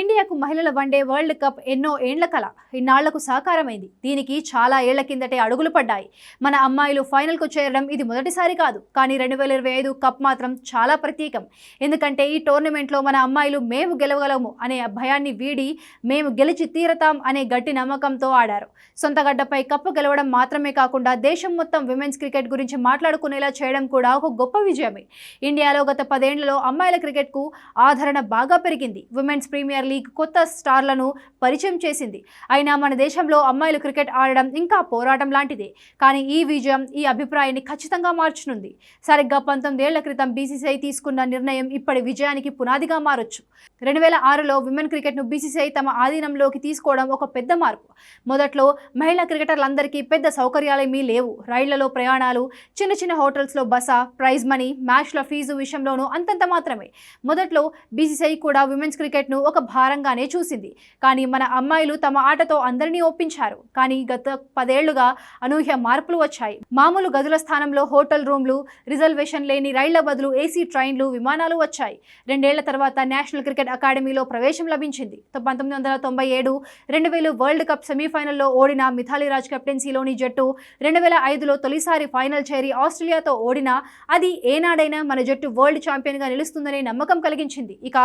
ఇండియాకు మహిళల one day world cup ఎన్నో ఏండ్ల కల. ఇన్నాళ్ళకు సాకారమైంది. దీనికి చాలా ఏళ్ళ కిందటే అడుగులు పడ్డాయి. మన అమ్మాయిలు ఫైనల్కు చేరడం ఇది మొదటిసారి కాదు. కానీ రెండు వేల ఇరవై ఐదు కప్ మాత్రం చాలా ప్రత్యేకం. ఎందుకంటే ఈ టోర్నమెంట్లో మన అమ్మాయిలు మేము గెలవగలము అనే భయాన్ని వీడి మేము గెలిచి తీరతాం అనే గట్టి నమ్మకంతో ఆడారు. సొంత గడ్డపై కప్పు గెలవడం మాత్రమే కాకుండా దేశం మొత్తం విమెన్స్ క్రికెట్ గురించి మాట్లాడుకునేలా చేయడం కూడా ఒక గొప్ప విజయమే. ఇండియాలో గత పదేళ్ళలో అమ్మాయిల క్రికెట్కు ఆదరణ బాగా పెరిగింది. విమెన్స్ ప్రీమియర్ లీగ్ కొత్త స్టార్లను పరిచయం చేసింది. అయినా మన దేశంలో అమ్మాయిలు క్రికెట్ ఆడడం ఇంకా పోరాటం లాంటిదే. కానీ ఈ విజయం ఈ అభిప్రాయాన్ని ఖచ్చితంగా మార్చనుంది. సరిగ్గా పంతొమ్మిదేళ్ళ క్రితం బీసీసీఐ తీసుకున్న నిర్ణయం ఇప్పటి విజయానికి పునాదిగా మారొచ్చు. రెండు వేల ఆరులో విమెన్ క్రికెట్ను బీసీసీఐ తమ ఆధీనంలోకి తీసుకోవడం ఒక పెద్ద మార్పు. మొదట్లో మహిళా క్రికెటర్లందరికీ పెద్ద సౌకర్యాలేమీ లేవు. రైళ్ళలో ప్రయాణాలు చిన్న చిన్న హోటల్స్లో బస ప్రైజ్ మనీ మ్యాచ్ల ఫీజు విషయంలోనూ అంతంత మాత్రమే. మొదట్లో బీసీసీఐ కూడా విమెన్స్ క్రికెట్ను ఒక భారంగానే చూసింది. కానీ మన అమ్మాయిలు తమ ఆటతో అందరినీ ఒప్పించారు. కానీ గత పదేళ్ళుగా అనూహ్య మార్పులు వచ్చాయి. మామూలు గదుల స్థానంలో హోటల్ రూమ్లు రిజర్వేషన్ లేని రైళ్ళ బదులు ఏసీ ట్రైన్లు విమానాలు వచ్చాయి. రెండేళ్ళ తర్వాత నేషనల్ క్రికెట్ అకాడమీలో ప్రవేశం లభించింది. పంతొమ్మిది వందల తొంభై ఏడు రెండు వేలు వరల్డ్ కప్ సెమీఫైనల్లో ఓడిన మిథాలీ రాజ్ కెప్టెన్సీలోని జట్టు రెండు వేల ఐదులో తొలిసారి ఫైనల్ చేరి ఆస్ట్రేలియాతో ఓడినా అది ఏనాడైనా మన జట్టు వరల్డ్ ఛాంపియన్గా నిలుస్తుందనే నమ్మకం కలిగించింది. ఇక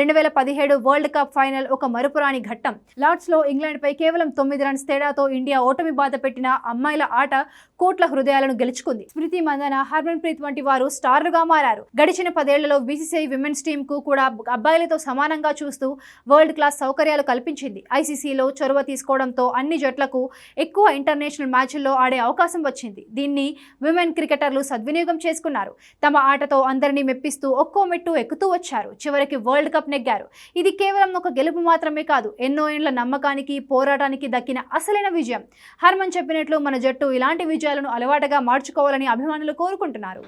రెండు వేల పదిహేడు వరల్డ్ కప్ కప్ ఫైనల్ ఒక మరుపురాని ఘట్టం. లార్డ్స్లో ఇంగ్లాండ్పై కేవలం తొమ్మిది రన్స్ తేడాతో ఇండియా ఓటమి బాధ పెట్టిన అమ్మాయిల ఆట కోట్ల హృదయాలను గెలుచుకుంది. స్మృతి మందన హర్మన్ ప్రీత్ వంటి వారు స్టార్లుగా మారారు. గడిచిన పదేళ్ళలో బీసీసీఐ విమెన్స్ టీమ్కు కూడా అబ్బాయిలతో సమానంగా చూస్తూ వరల్డ్ క్లాస్ సౌకర్యాలు కల్పించింది. ఐసీసీలో చొరవ తీసుకోవడంతో అన్ని జట్లకు ఎక్కువ ఇంటర్నేషనల్ మ్యాచ్ల్లో ఆడే అవకాశం వచ్చింది. దీన్ని విమెన్ క్రికెటర్లు సద్వినియోగం చేసుకున్నారు. తమ ఆటతో అందరినీ మెప్పిస్తూ ఒక్కో మెట్టు ఎక్కుతూ వచ్చారు. చివరికి వరల్డ్ కప్ నెగ్గారు. ఇది కేవలం ఒక గెలుపు మాత్రమే కాదు ఎన్నో ఏళ్ళ నమ్మకానికి పోరాటానికి దక్కిన అసలైన విజయం. హర్మన్ చెప్పినట్లు మన జట్టు ఇలాంటి విజయాలను అలవాటుగా మార్చుకోవాలని అభిమానులు కోరుకుంటున్నారు.